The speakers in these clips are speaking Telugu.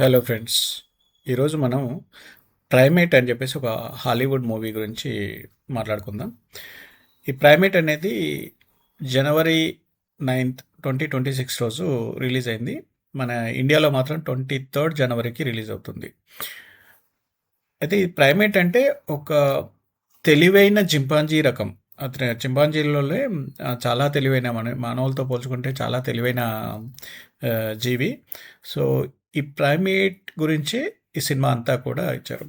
హలో ఫ్రెండ్స్ ఈరోజు మనం ప్రైమేట్ అని చెప్పేసి ఒక హాలీవుడ్ మూవీ గురించి మాట్లాడుకుందాం. ఈ ప్రైమేట్ అనేది January ninth twenty twenty six రోజు రిలీజ్ అయింది. మన ఇండియాలో మాత్రం ట్వంటీ థర్డ్ జనవరికి రిలీజ్ అవుతుంది. అయితే ఈ ప్రైమేట్ అంటే ఒక తెలివైన చింపాంజీ రకం. అతని చింపాంజీలోనే చాలా తెలివైన మన మానవులతో పోల్చుకుంటే చాలా తెలివైన జీవి. సో ఈ ప్రైమేట్ గురించి ఈ సినిమా అంతా కూడా ఇచ్చారు.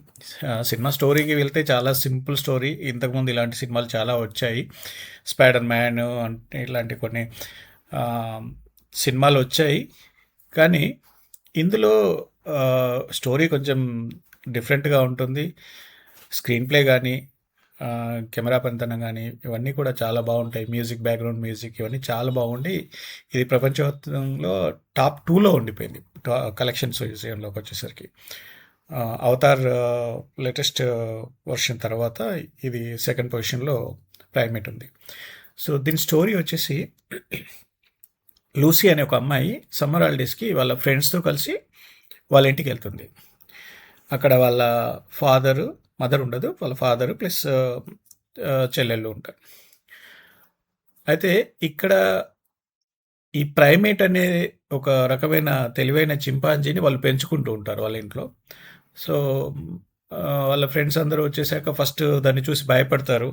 సినిమా స్టోరీకి వెళ్తే చాలా సింపుల్ స్టోరీ. ఇంతకుముందు ఇలాంటి సినిమాలు చాలా వచ్చాయి. స్పైడర్ మ్యాన్ అంటే ఇలాంటి కొన్ని సినిమాలు వచ్చాయి. కానీ ఇందులో స్టోరీ కొంచెం డిఫరెంట్గా ఉంటుంది. స్క్రీన్ ప్లే కానీ కెమెరా పనితనం కానీ ఇవన్నీ కూడా చాలా బాగుంటాయి. మ్యూజిక్ బ్యాక్గ్రౌండ్ మ్యూజిక్ ఇవన్నీ చాలా బాగుండి. ఇది ప్రపంచవ్యాప్తంలో టాప్ టూలో ఉండిపోయింది. కలెక్షన్స్ విషయంలోకి వచ్చేసరికి. అవతార్ లేటెస్ట్ వర్షన్ తర్వాత ఇది సెకండ్ పొజిషన్లో ప్రైమేట్ ఉంది. సో దీని స్టోరీ వచ్చేసి లూసీ అనే ఒక అమ్మాయి సమ్మర్ హాలిడేస్కి వాళ్ళ ఫ్రెండ్స్తో కలిసి వాళ్ళ ఇంటికి వెళ్తుంది. అక్కడ వాళ్ళ ఫాదరు మదర్ ఉండదు వాళ్ళ ఫాదర్ ప్లస్ చెల్లెళ్ళు ఉంటారు. అయితే ఇక్కడ ఈ ప్రైమేట్ అనే ఒక రకమైన తెలివైన చింపాంజీని వాళ్ళు పెంచుకుంటూ ఉంటారు వాళ్ళ ఇంట్లో. సో వాళ్ళ ఫ్రెండ్స్ అందరూ వచ్చేసాక ఫస్ట్ దాన్ని చూసి భయపడతారు.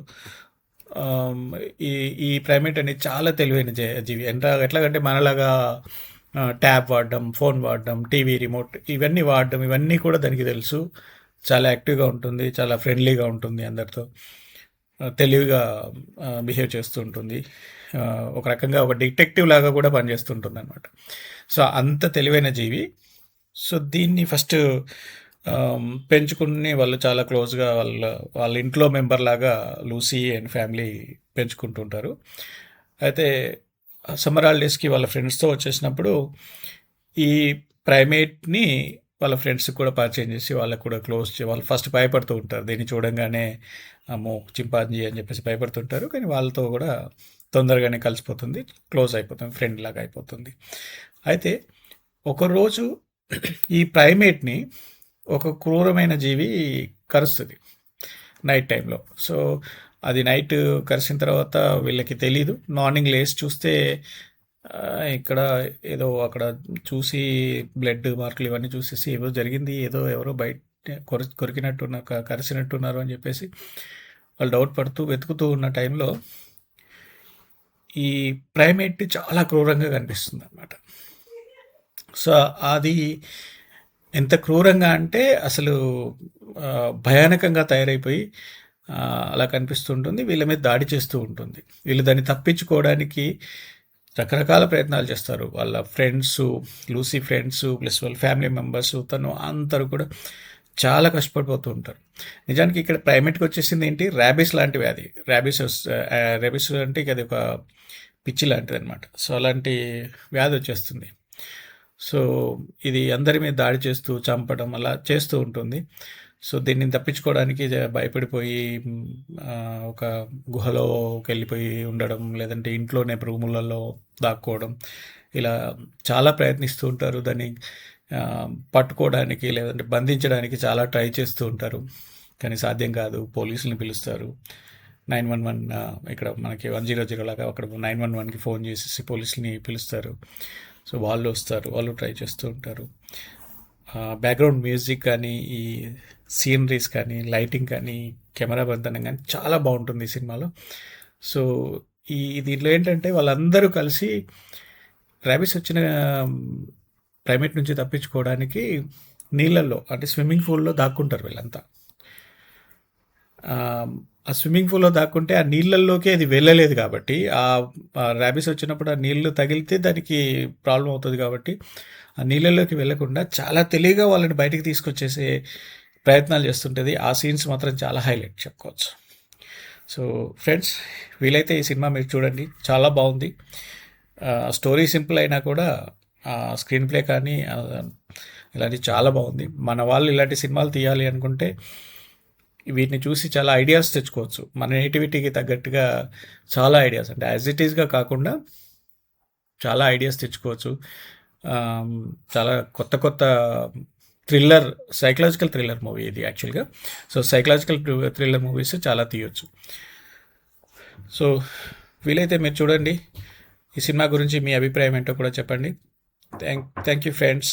ఈ ఈ ప్రైమేట్ అనేది చాలా తెలివైన జీవి. ఎంత ఎట్లాగంటే మనలాగా ట్యాబ్ వాడడం ఫోన్ వాడడం టీవీ రిమోట్ ఇవన్నీ వాడడం ఇవన్నీ కూడా దానికి తెలుసు. చాలా యాక్టివ్గా ఉంటుంది చాలా ఫ్రెండ్లీగా ఉంటుంది అందరితో. తెలివిగా బిహేవ్ చేస్తూ ఉంటుంది. ఒక రకంగా ఒక డిటెక్టివ్ లాగా కూడా పనిచేస్తుంటుంది అనమాట సో అంత తెలివైన జీవి. సో దీన్ని ఫస్ట్ పెంచుకుని వాళ్ళు చాలా క్లోజ్గా వాళ్ళ వాళ్ళ ఇంట్లో మెంబర్ లాగా లూసీ అండ్ ఫ్యామిలీ పెంచుకుంటుంటారు. అయితే సమ్మర్ హాలిడేస్కి వాళ్ళ ఫ్రెండ్స్తో వచ్చేసినప్పుడు ఈ ప్రైమేట్ని వాళ్ళ ఫ్రెండ్స్కి కూడా పరిచయం చేసి వాళ్ళకు కూడా క్లోజ్ వాళ్ళు ఫస్ట్ భయపడుతూ ఉంటారు. దీన్ని చూడంగానే అమ్మో చింపాంజీ అని చెప్పేసి భయపడుతుంటారు కానీ వాళ్ళతో కూడా తొందరగానే కలిసిపోతుంది. క్లోజ్ అయిపోతుంది. ఫ్రెండ్ లాగా అయిపోతుంది. అయితే ఒకరోజు ఈ ప్రైమేట్ని ఒక క్రూరమైన జీవి కరుస్తుంది నైట్ టైంలో సో అది నైట్ కరిసిన తర్వాత వీళ్ళకి తెలీదు. మార్నింగ్ లేచి చూస్తే ఇక్కడ ఏదో అక్కడ చూసి బ్లడ్ మార్కులు ఇవన్నీ చూసేసి ఏదో జరిగింది ఏదో ఎవరో బయట కొరి కొరికినట్టున్న కరిసినట్టున్నారు అని చెప్పేసి వాళ్ళు డౌట్ పడుతూ వెతుకుతూ ఉన్న టైంలో ఈ ప్రైమేట్ చాలా క్రూరంగా కనిపిస్తుంది అనమాట సో అది ఎంత క్రూరంగా అంటే అసలు భయానకంగా తయారైపోయి అలా కనిపిస్తుంటుంది వీళ్ళ మీద దాడి చేస్తూ ఉంటుంది. వీళ్ళు దాన్ని తప్పించుకోవడానికి రకరకాల ప్రయత్నాలు చేస్తారు. వాళ్ళ ఫ్రెండ్స్ లూసీ ఫ్రెండ్స్ ప్లస్ వాళ్ళ ఫ్యామిలీ మెంబర్స్ తను అందరూ కూడా చాలా కష్టపడిపోతూ ఉంటారు. నిజానికి ఇక్కడ ప్రైమేట్కి వచ్చేసింది ఏంటి? ర్యాబిస్ లాంటి వ్యాధి ర్యాబిస్ ర్యాబిస్ అంటే ఇక అది ఒక పిచ్చి లాంటిది అనమాట సో అలాంటి వ్యాధి వచ్చేస్తుంది. సో ఇది అందరి మీద దాడి చేస్తూ చంపడం అలా చేస్తూ ఉంటుంది. సో దీన్ని తప్పించుకోవడానికి భయపడిపోయి ఒక గుహలోకి వెళ్ళిపోయి ఉండడం లేదంటే ఇంట్లోనే రూములలో దాక్కోవడం ఇలా చాలా ప్రయత్నిస్తూ ఉంటారు. దాన్ని పట్టుకోవడానికి లేదంటే బంధించడానికి చాలా ట్రై చేస్తూ ఉంటారు. కానీ సాధ్యం కాదు. పోలీసులను పిలుస్తారు. నైన్ వన్ వన్ ఇక్కడ మనకి వన్ జీరో జీరో లాగా అక్కడ నైన్ వన్ వన్కి ఫోన్ చేసేసి పోలీసుని పిలుస్తారు. సో వాళ్ళు వస్తారు. వాళ్ళు ట్రై చేస్తూ ఉంటారు. బ్యాక్గ్రౌండ్ మ్యూజిక్ కానీ ఈ సీనరీస్ కానీ లైటింగ్ కానీ కెమెరా బంధనం కానీ చాలా బాగుంటుంది ఈ సినిమాలో. సో ఈ దీంట్లో ఏంటంటే వాళ్ళందరూ కలిసి ర్యాబిస్ వచ్చిన ప్రైమేట్ నుంచి తప్పించుకోవడానికి నీళ్ళల్లో అంటే స్విమ్మింగ్ పూల్లో దాక్కుంటారు వీళ్ళంతా. ఆ స్విమ్మింగ్ పూల్లో దాక్కుంటే ఆ నీళ్ళల్లోకి అది వెళ్ళలేదు కాబట్టి ఆ ర్యాబిస్ వచ్చినప్పుడు ఆ నీళ్ళు తగిలితే దానికి ప్రాబ్లం అవుతుంది కాబట్టి ఆ నీళ్ళల్లోకి వెళ్ళకుండా చాలా తెలివిగా వాళ్ళని బయటికి తీసుకొచ్చేసే ప్రయత్నాలు చేస్తుంటుంది. ఆ సీన్స్ మాత్రం చాలా హైలైట్ చెప్పుకోవచ్చు. సో ఫ్రెండ్స్ వీలైతే ఈ సినిమా మీరు చూడండి. చాలా బాగుంది. స్టోరీ సింపుల్ అయినా కూడా స్క్రీన్ ప్లే కానీ ఇలాంటివి చాలా బాగుంది. మన వాళ్ళు ఇలాంటి సినిమాలు తీయాలి అనుకుంటే వీటిని చూసి చాలా ఐడియాస్ తెచ్చుకోవచ్చు. మన నేటివిటీకి తగ్గట్టుగా చాలా ఐడియాస్. అంటే యాజ్ ఇట్ ఈస్గా కాకుండా చాలా ఐడియాస్ తెచ్చుకోవచ్చు. చాలా కొత్త కొత్త థ్రిల్లర్ సైకలాజికల్ థ్రిల్లర్ మూవీ ఇది యాక్చువల్గా సో సైకలాజికల్ థ్రిల్లర్ మూవీస్ చాలా తీయొచ్చు. సో వీలైతే మీరు చూడండి. ఈ సినిమా గురించి మీ అభిప్రాయం ఏంటో కూడా చెప్పండి. Thank thank you friends